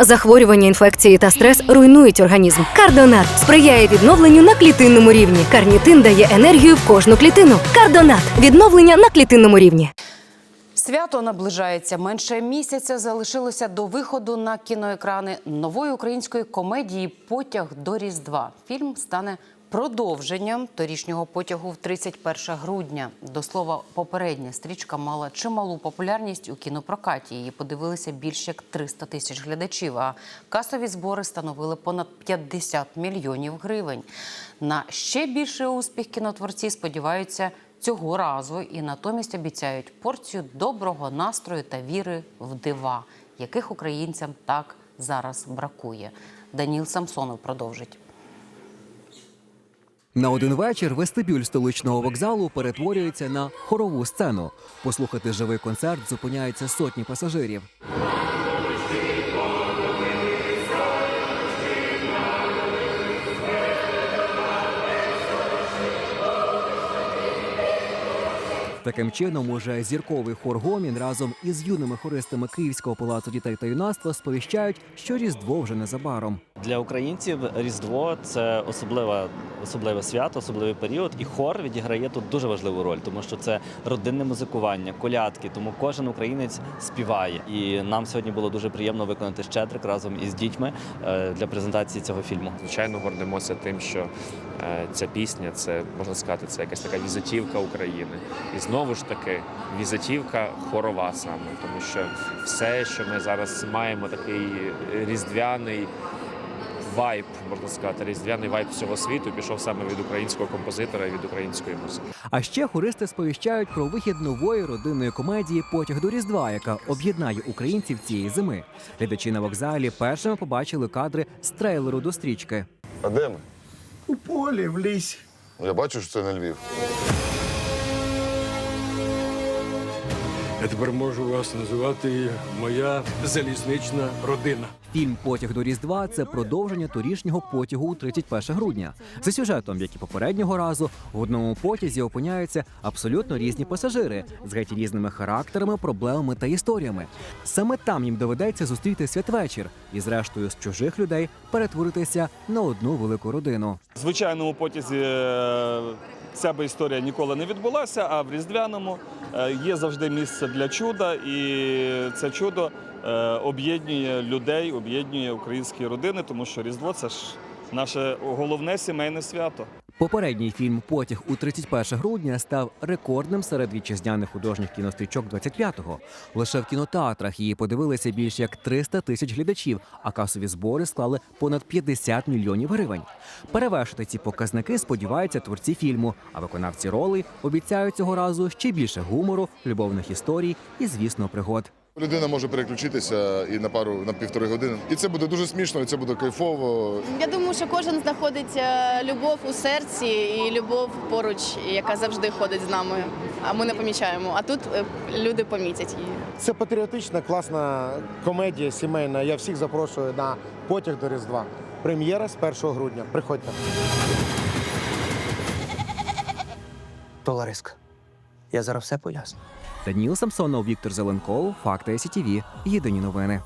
Захворювання, інфекції та стрес руйнують організм. Кардонат сприяє відновленню на клітинному рівні. Карнітин дає енергію в кожну клітину. Кардонат відновлення на клітинному рівні. Свято наближається. Менше місяця залишилося до виходу на кіноекрани нової української комедії Потяг до Різдва. Фільм стане продовженням торішнього потягу в 31 грудня. До слова, попередня стрічка мала чималу популярність у кінопрокаті. Її подивилися більш як 300 тисяч глядачів. А касові збори становили понад 50 мільйонів гривень. На ще більший успіх кінотворці сподіваються цього разу і натомість обіцяють порцію доброго настрою та віри в дива, яких українцям так зараз бракує. Даніл Самсонов продовжить. На один вечір вестибюль столичного вокзалу перетворюється на хорову сцену. Послухати живий концерт зупиняються сотні пасажирів. Таким чином, уже зірковий хор Гомін разом із юними хористами Київського палацу дітей та юнацтва сповіщають, що Різдво вже незабаром. Для українців Різдво це особливе, особливе свято, особливий період. І хор відіграє тут дуже важливу роль, тому що це родинне музикування, колядки. Тому кожен українець співає. І нам сьогодні було дуже приємно виконати щедрик разом із дітьми е, для презентації цього фільму. Звичайно, гордимося тим, що е, ця пісня це можна сказати, це якась така візитівка України. І знову ж таки, візитівка хорова саме, тому що все, що ми зараз маємо, такий різдвяний вайб, можна сказати, різдвяний вайб всього світу пішов саме від українського композитора і від української музики. А ще хористи сповіщають про вихід нової родинної комедії Потяг до Різдва, яка об'єднає українців цієї зими. Глядачі на вокзалі першими побачили кадри з трейлеру до стрічки. А де ми? У полі, в лісі. Я бачу, що це не Львів. Я тепер можу вас називати моя залізнична родина. Фільм Потяг до Різдва це продовження торішнього потягу у 31 грудня. За сюжетом, як і попереднього разу, в одному потязі опиняються абсолютно різні пасажири з геть різними характерами, проблемами та історіями. Саме там їм доведеться зустріти святвечір і, зрештою, з чужих людей перетворитися на одну велику родину. В звичайному потязі е, ця би історія ніколи не відбулася, а в різдвяному є завжди місце для чуда, і це чудо е, об'єднує людей, об'єднує українські родини, тому що Різдво це ж наше головне сімейне свято. Попередній фільм Потяг у 31 грудня став рекордним серед вітчизняних художніх кінострічок 25-го. Лише в кінотеатрах її подивилися більш як 300 тисяч глядачів, а касові збори склали понад 50 мільйонів гривень. Перевершити ці показники сподіваються творці фільму, а виконавці ролей обіцяють цього разу ще більше гумору, любовних історій і, звісно, пригод. Людина може переключитися і на пару на півтори години. І це буде дуже смішно, і це буде кайфово. Я думаю, що кожен знаходить е, любов у серці і любов поруч, яка завжди ходить з нами. А ми не помічаємо. А тут е, люди помітять її. Це патріотична, класна комедія сімейна. Я всіх запрошую на потяг до Різдва. Прем'єра з 1 грудня. Приходьте. Толариска, я зараз все поясню. Даніл Самсонов, Віктор Зеленков, Факти СІТІВІ. Єдині новини.